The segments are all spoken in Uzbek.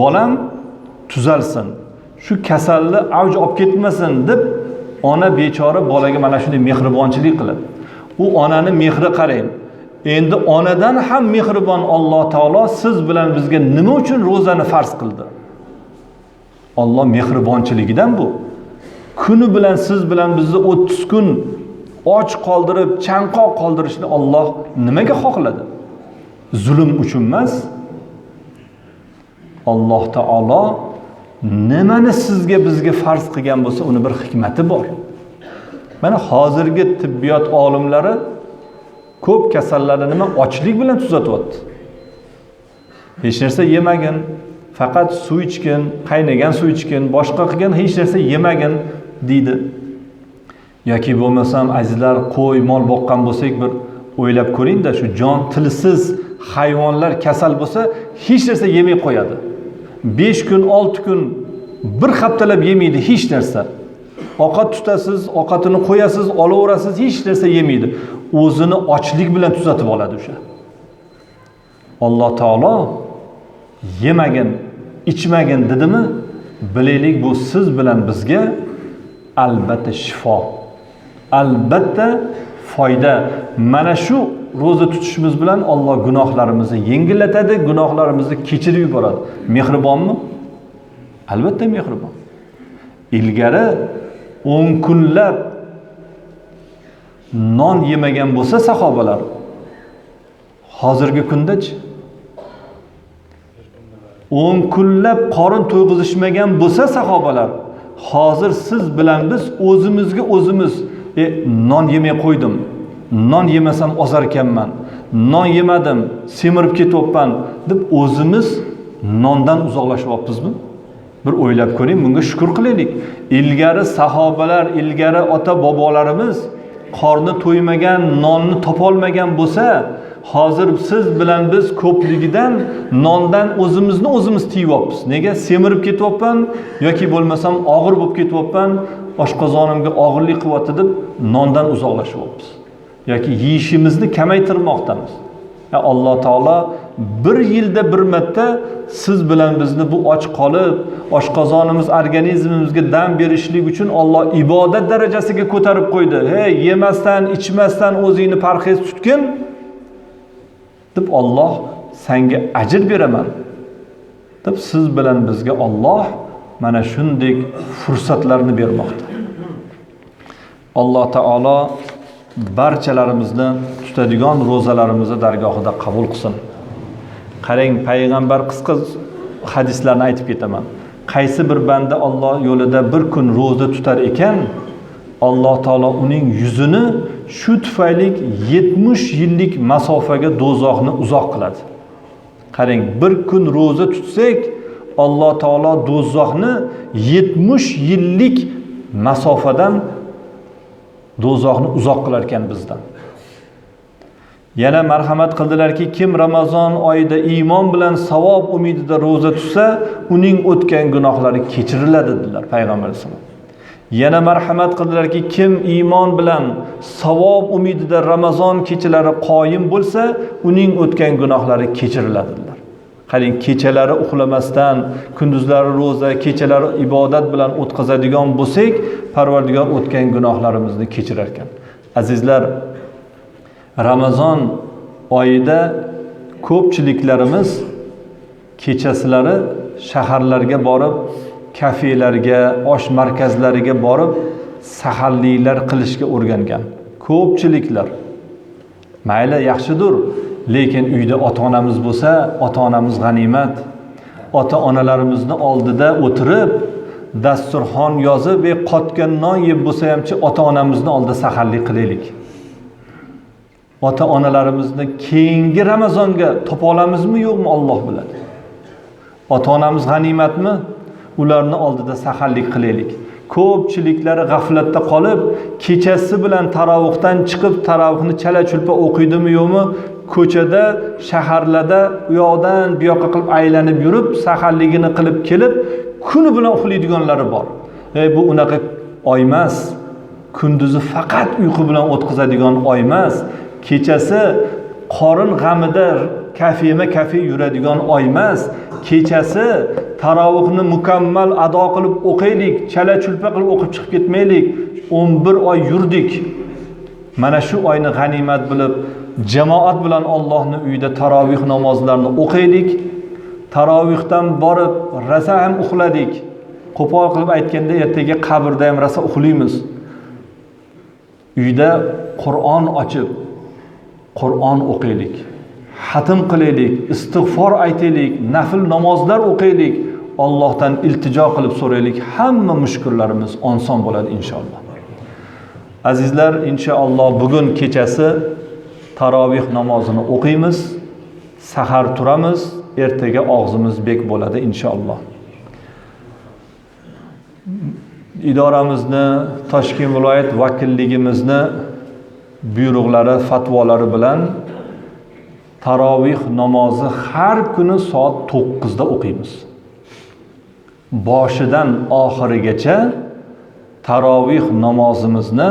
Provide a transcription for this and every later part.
bolam tuzalsin shu kasalni avj olib ketmasin deb ona bechora bolaga mana shunday mehribonchilik qilib u onani mehri qarang. Endi onadan ham mehribon alloh taolo siz bilan bizga nima uchun ro'zani farz qildi? Olloh mehribonchiligidan bu. Kuni bilan siz bilan bizni o'ttiz kun och qoldirib chanqoq qoldirishni olloh nimaga xohladi? Zulm uchun emas alloh taolo nimani sizga bizga farz qilgan bo'lsa uni bir hikmati bor. Mana hozirgi tibbiyot olimlari ko'p kasallarni nima ochlik bilan tuzatyapti. Hech narsa yemagin faqat suv ichgin qaynagan suv ichgin boshqa qilgin hech narsa yemagin deydi. Yoki bo'lmasam azizlar qo'y mol boqqan bo'lsak bir o'ylab ko'ringda shu jon tilsiz hayvonlar kasal bo'lsa hech narsa yemay qo'yadi. Besh kun olti kun bir haftalab yemaydi hech narsa ovqat tutasiz ovqatini qo'yasiz olaverasiz hech narsa yemaydi o'zini ochlik bilan tuzatib oladi o'sha alloh taolo yemagin ichmagin dedimi bilaylik bu siz bilan bizga albatta shifo albatta foyda mana shu ro'za tutishimiz bilan Alloh gunohlarimizni yengillatadi gunohlarimizni kechirib yuboradi. Mehribonmi? Albatta mehribon. Ilgari o'n kunlab non yemagan bo'lsa sahobalar hozirgi kundachi? O'n kunlab qorin to'yg'izishmagan bo'lsa sahobalar hozir siz bilan biz o'zimizga o'zimiz e, non yemay qo'ydim. Non yemasam ozar ekanman non yemadim semirib ketyapman deb o'zimiz nondan uzoqlashyapmizmi? Bir o'ylab ko'ring bunga shukur qilaylik. Ilgari sahobalar ilgari ota bobolarimiz qorni to'ymagan nonni topolmagan bo'lsa hozir siz bilan biz ko'pligidan nondan o'zimizni o'zimiz tiyyapmiz nega? Semirib ketyapman yoki bo'lmasam og'ir bo'lib ketyapman oshqozonimga og'irlik qilyapti deb nondan uzoqlashyapmiz. Yoki yeyishimizni kamaytirmoqdamiz. Alloh taolo bir yilda bir marta siz bilan bizni bu och qolib oshqozonimiz organizmimizga dam berishlik uchun Alloh ibodat darajasiga ko'tarib qo'ydi. Hey yemasdan ichmasdan o'zingni parhez tutgin deb Alloh senga ajr beraman. Deb siz bilan bizga Alloh mana shunday fursatlarni bermoqda. Alloh taolo barchalarimizni tutadigan ro'zalarimizni dargohida qabul qilsin. Qarang payg'ambar qisqa hadislarni aytib ketaman. Qaysi bir banda Alloh yo'lida bir kun ro'za tutar ekan alloh taolo uning yuzini shu tufayli 70 yillik masofaga do'zaxni uzoq qiladi. Qarang bir kun ro'za tutsak alloh taolo do'zaxni 70 yillik masofadan do'zaxni uzoq qilar ekan bizdan. Yana marhamat qildilarki kim ramazon oyida iymon bilan savob umidida ro'za tutsa uning o'tgan gunohlari kechiriladi dedilar payg'ambar alayhissalom yana marhamat qildilarki kim iymon bilan savob umidida ramazon kechalari qoyim bo'lsa uning o'tgan gunohlari kechiriladi qarang kechalari uxlamasdan kunduzlari ro'za kechalari ibodat bilan o'tkazadigan bo'lsak parvardigor o'tgan gunohlarimizni kechirar ekan azizlar ramazon oyida ko'pchiliklarimiz kechasilari shaharlarga borib kafelarga osh markazlariga borib saharliklar qilishga o'rgangan ko'pchiliklar. Mayli yaxshidir lekin uyda ota onamiz bo'lsa ota onamiz g'animat. Ota onalarimizni oldida o'tirib dasturxon yozib e qotgan non yeb bo'lsa hamchi ota onamizni oldida saharlik qilaylik. Ota onalarimizni keyingi ramazonga topa olamizmi yo'qmi olloh biladi. Ota onamiz g'animatmi? Ularni oldida saharlik qilaylik. Ko'pchiliklari g'aflatda qolib kechasi bilan tarovuhdan chiqib tarovuhni chala chulpa o'qiydimi yo'qmi? Ko'chada shaharlarda u yoqdan bu yoqqa qilib aylanib yurib saharligini qilib kelib kuni bilan uxlaydiganlari bor. E bu unaqa oy emas kunduzi faqat uyqu bilan o'tkazadigan oy emas kechasi qorin g'amida kafema kafe yuradigan oy emas kechasi tarovihni mukammal ado qilib o'qiylik chala chulpa qilib o'qib chiqib ketmaylik o'n bir oy yurdik. Mana shu oyni g'animat bilib jamoat bilan Allohning uyida tarovih namozlarini o'qiydik. Tarovihdan borib rasa ham uxladik. Qo'pol qilib aytganda ertaga qabrda ham rasa uxlaymiz. Uyda qur'on ochib qur'on o'qiylik xatm qilaylik istig'for aytaylik nafl namozlar o'qiylik Allohdan iltijo qilib so'raylik. Hamma mushkullarimiz oson bo'ladi inshaalloh. Azizlar inshaalloh bugun kechasi tarovih namozini o'qiymiz sahar turamiz ertaga og'zimiz bek bo'ladi inshaalloh. Idoramizni toshkent viloyat vakilligimizni buyruqlari fatvolari bilan tarovih namozi har kuni soat to'qqizda o'qiymiz. Boshidan oxirigacha tarovih namozimizni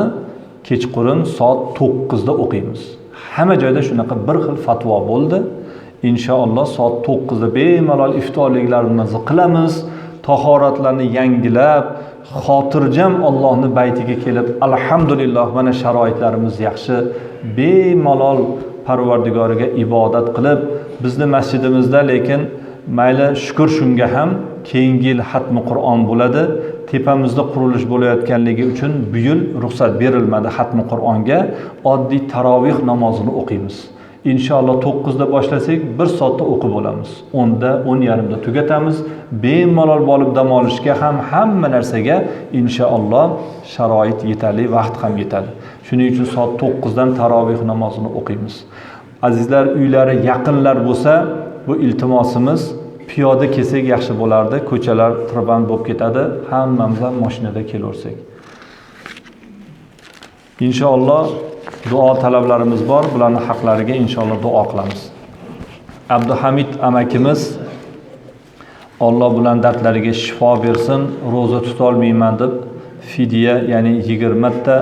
kechqurun soat to'qqizda o'qiymiz. Hamma joyda shunaqa bir xil fatvo bo'ldi. Inshaalloh soat to'qqizda bemalol iftorliklarimizni qilamiz. Tahoratlarni yangilab xotirjam Allohning baytiga kelib alhamdulillah mana sharoitlarimiz yaxshi. Bemalol Parvardigoriga ibodat qilib bizni masjidimizda lekin mayli shukur shunga ham keyingi yil hatmi Qur'on bo'ladi. Tepamizda qurilish bo'layotganligi uchun bu yil ruxsat berilmadi xatmi Qur'onga. Oddiy tarovih namozini o'qiymiz. Inshaalloh to'qqizda boshlasak bir soatda o'qib bo'lamiz o'nda o'n yarimda tugatamiz. Bemalol borib dam olishga ham hamma narsaga inshaalloh sharoit yetarli vaqt ham yetadi. Shuning uchun soat to'qqizdan taroveh namozini o'qiymiz. Azizlar uylari yaqinlar bo'lsa bu iltimosimiz piyoda kelsak yaxshi bo'lardi ko'chalar tirband bo'lib ketadi hammamiz ham mashinada kelaversak inshaalloh duo talablarimiz bor bularni haqlariga inshaalloh duo qilamiz. Abduhamid amakimiz olloh bilan dardlariga shifo bersin ro'za tutolmayman deb fidya ya'ni yigirmata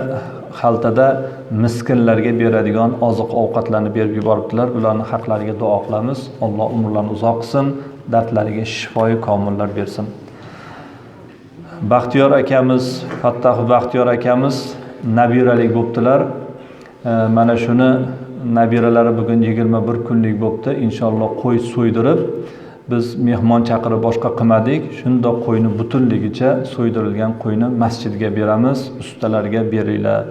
xaltada miskinlarga beradigan oziq ovqatlarni berib yuboribdilar. Bularni haqlariga duo qilamiz. Alloh umrlarini uzoq qilsin. Dardlariga shifoyi komillar bersin. Baxtiyor akamiz fattahu baxtiyor akamiz nabiralik bo'libdilar mana shuni nabiralari bugun yigirma bir kunlik bo'libdi inshaalloh qo'y so'ydirib biz mehmon chaqirib boshqa qilmadik. Shundoq qo'yni butunligicha so'ydirilgan qo'yni masjidga beramiz ustalarga beringlar.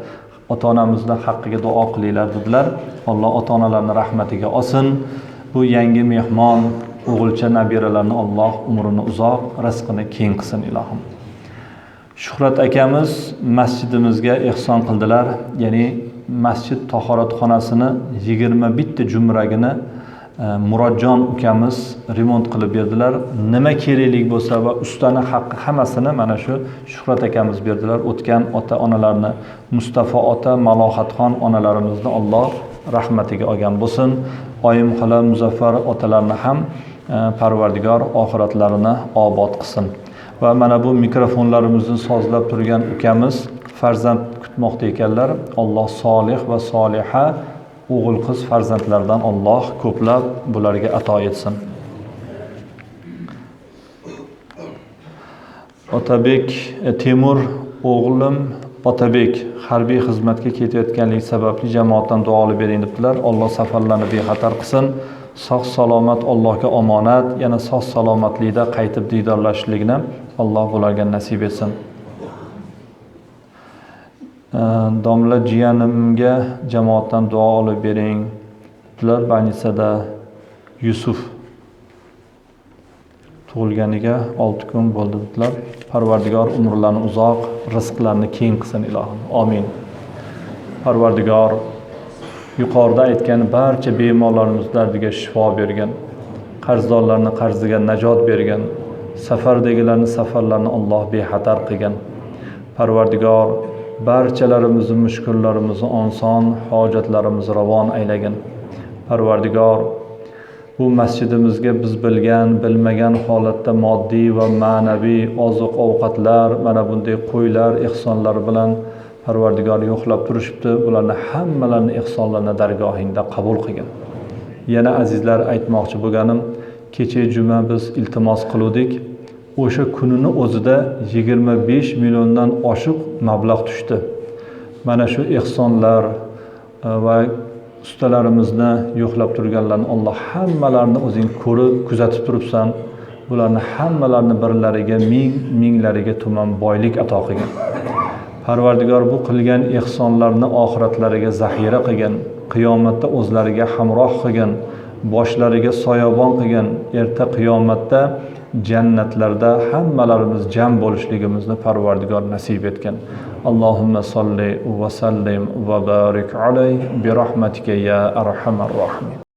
Ota onamizni haqqiga duo qilinglar dedilar. Alloh ota onalarni rahmatiga olsin. Bu yangi mehmon o'g'ilcha nabiralarni alloh umrini uzoq rizqini keng qilsin ilohim. Shuhrat akamiz masjidimizga ehson qildilar. Ya'ni masjid tahoratxonasini yigirma bitta jumragini e, murodjon ukamiz remont qilib berdilar. Nima keraklik bo'lsa va ustani haqqi hammasini mana shu shuhrat akamiz berdilar. O'tgan ota onalarni Mustafa ota malohatxon onalarimizni alloh rahmatiga olgan bo'lsin. Oyim xola muzaffar otalarni ham Э, parvardigor oxiratlarini obod qilsin. Va mana bu mikrofonlarimizni sozlab turgan ukamiz farzand kutmoqda ekanlar. Alloh solih va soliha o'g'il qiz farzandlardan Alloh ko'plab bularga ato etsin. Otabek e, temur o'g'lim otabek harbiy xizmatga ketayotganligi sababli jamoatdan duo olib bering debdilar alloh safarlarni bexatar qilsin. Sog' salomat allohga omonat yana sog' salomatlikda qaytib diydorlashishlikni alloh bularga nasib etsin. Domla jiyanimga jamoatdan duo olib bering ular больницада yusuf tug'ilganiga olti kun bo'ldi dedilar. Parvardigor umrlarini uzoq rizqlarini keng qilsin ilohim. Omin parvardigor yuqorida aytgan barcha bemorlarimiz dardiga shifo bergan qarzdorlarni qarziga najot bergan safardagilarni safarlarini alloh bexatar qilgan. Parvardigor barchalarimizni mushkullarimizni oson hojatlarimizni ravon aylagin parvardigor bu masjidimizga biz bilgan bilmagan holatda moddiy va ma'naviy oziq ovqatlar mana bunday qo'ylar ehsonlar bilan parvardigori yo'qlab turishibdi. Bularni hammalarini ehsonlarni dargohingda qabul qilgin. Yana azizlar aytmoqchi bo'lganim kecha juma biz iltimos qiluvdik. O'sha kunini o'zida 25 milliondan oshiq mablag' tushdi. Mana shu ehsonlar e, va ustalarimizni yo'qlab turganlarni alloh hammalarini o'zing ko'rib kuzatib turibsan. Bularni hammalarini birlariga ming minglariga tuman boylik ato qilgin. Parvardigor bu qilgan ehsonlarni oxiratlariga zaxira qilgin qiyomatda o'zlariga hamroh qilgin boshlariga soyabon qilgin erta qiyomatda jannatlarda hammalarimiz jam bo'lishligimizni parvardigor nasib etgin allohumma solli va sallim va barik alay bi rahmatika ya arhamar rohimin.